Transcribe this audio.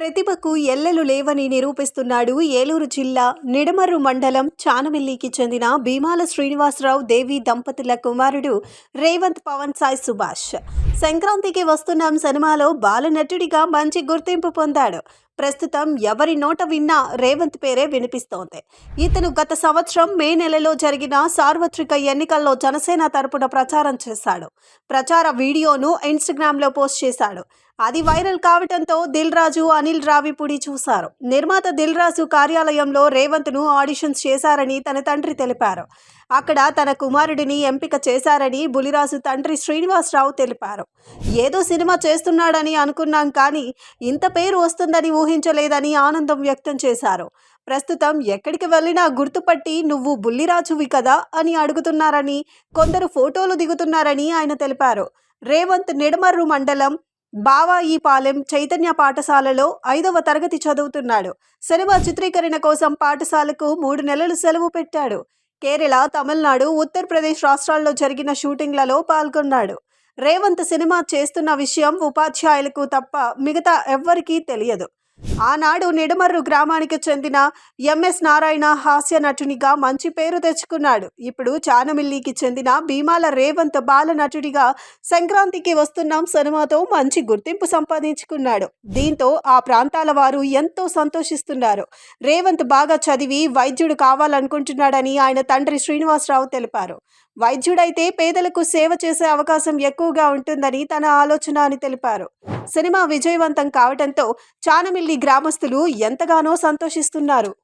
ప్రతిభకు ఎల్లలు లేవని నిరూపిస్తున్నాడు ఏలూరు జిల్లా నిడమర్రు మండలం చానమిల్లికి చెందిన భీమాల శ్రీనివాసరావు దేవి దంపతుల కుమారుడు రేవంత్ పవన్ సాయి సుభాష్. సంక్రాంతికి వస్తున్నాం సినిమాలో బాలనటుడిగా మంచి గుర్తింపు పొందాడు. ప్రస్తుతం ఎవరి నోట విన్నా రేవంత్ పేరే వినిపిస్తోంది. ఇతను గత సంవత్సరం మే నెలలో జరిగిన సార్వత్రిక ఎన్నికల్లో జనసేన తరపున ప్రచారం చేశాడు. ప్రచార వీడియోను ఇన్స్టాగ్రామ్లో పోస్ట్ చేశాడు. అది వైరల్ కావడంతో దిల్ రాజు అనిల్ రావిపూడి చూశారు. నిర్మాత దిల్ రాజు కార్యాలయంలో రేవంత్ను ఆడిషన్స్ చేశారని తన తండ్రి తెలిపారు. అక్కడ తన కుమారుడిని ఎంపిక చేశారని బులిరాజు తండ్రి శ్రీనివాసరావు తెలిపారు. ఏదో సినిమా చేస్తున్నాడని అనుకున్నాం కానీ ఇంత పేరు వస్తుందని ఊహించలేదని ఆనందం వ్యక్తం చేశారు. ప్రస్తుతం ఎక్కడికి వెళ్ళినా గుర్తుపట్టి నువ్వు బుల్లిరాజువి కదా అని అడుగుతున్నారని కొందరు ఫోటోలు దిగుతున్నారని ఆయన తెలిపారు. రేవంత్ నిడమర్రు మండలం బావాయిపాలెం చైతన్య పాఠశాలలో ఐదవ తరగతి చదువుతున్నాడు. సినిమా చిత్రీకరణ కోసం పాఠశాలకు మూడు నెలలు సెలవు పెట్టాడు. కేరళ తమిళనాడు ఉత్తరప్రదేశ్ రాష్ట్రాల్లో జరిగిన షూటింగ్లలో పాల్గొన్నాడు. రేవంత్ సినిమా చేస్తున్న విషయం ఉపాధ్యాయులకు తప్ప మిగతా ఎవ్వరికీ తెలియదు. ఆనాడు నిడమర్రు గ్రామానికి చెందిన ఎంఎస్ నారాయణ హాస్య నటునిగా మంచి పేరు తెచ్చుకున్నాడు. ఇప్పుడు చానమిల్లికి చెందిన భీమాల రేవంత్ బాల నటుడిగా సంక్రాంతికి వస్తున్నాం సినిమాతో మంచి గుర్తింపు సంపాదించుకున్నాడు. దీంతో ఆ ప్రాంతాల వారు ఎంతో సంతోషిస్తున్నారు. రేవంత్ బాగా చదివి వైద్యుడు కావాలనుకుంటున్నాడని ఆయన తండ్రి శ్రీనివాసరావు తెలిపారు. వైద్యుడైతే పేదలకు సేవ చేసే అవకాశం ఎక్కువగా ఉంటుందని తన ఆలోచన అని తెలిపారు. సినిమా విజయవంతం కావడంతో చానమిల్లి గ్రామస్తులు ఎంతగానో సంతోషిస్తున్నారు.